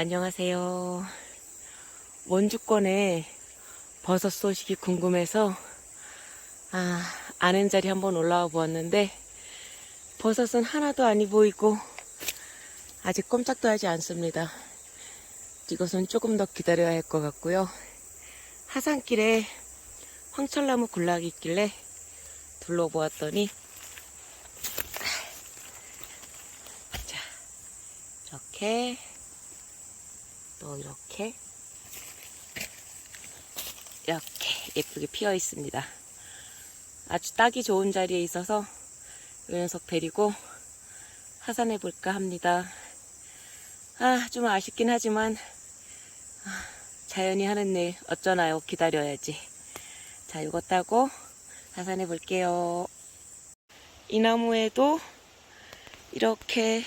안녕하세요. 원주권에 버섯 소식이 궁금해서 아, 아는 자리 한번 올라와 보았는데 버섯은 하나도 아니 보이고 아직 꼼짝도 하지 않습니다. 이것은 조금 더 기다려야 할 것 같고요. 하산길에 황철나무 군락이 있길래 둘러보았더니 자 이렇게 또 이렇게 이렇게 예쁘게 피어 있습니다. 아주 따기 좋은 자리에 있어서 이 녀석 데리고 하산해 볼까 합니다. 아, 좀 아쉽긴 하지만 아, 자연이 하는 일 어쩌나요? 기다려야지. 자, 이거 따고 하산해 볼게요. 이 나무에도 이렇게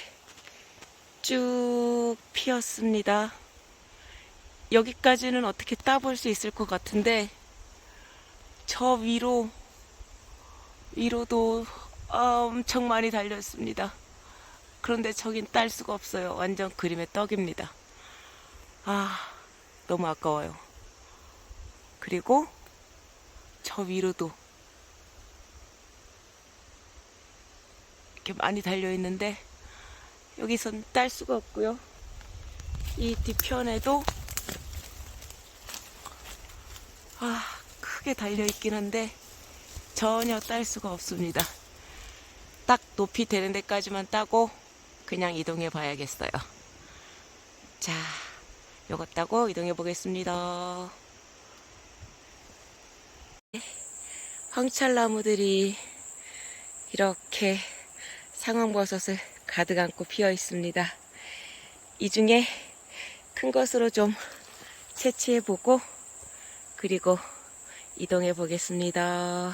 쭉 피었습니다. 여기까지는 어떻게 따볼 수 있을 것 같은데 저 위로 위로도 엄청 많이 달렸습니다. 그런데 저긴 딸 수가 없어요. 완전 그림의 떡입니다. 아, 너무 아까워요. 그리고 저 위로도 이렇게 많이 달려 있는데 여기선 딸 수가 없고요. 이 뒤편에도 아, 크게 달려 있긴 한데 전혀 딸 수가 없습니다. 딱 높이 되는 데까지만 따고 그냥 이동해 봐야겠어요. 자, 요거 따고 이동해 보겠습니다. 황찰나무들이 이렇게 상황버섯을 가득 안고 피어 있습니다. 이 중에 큰 것으로 좀 채취해 보고 그리고 이동해 보겠습니다.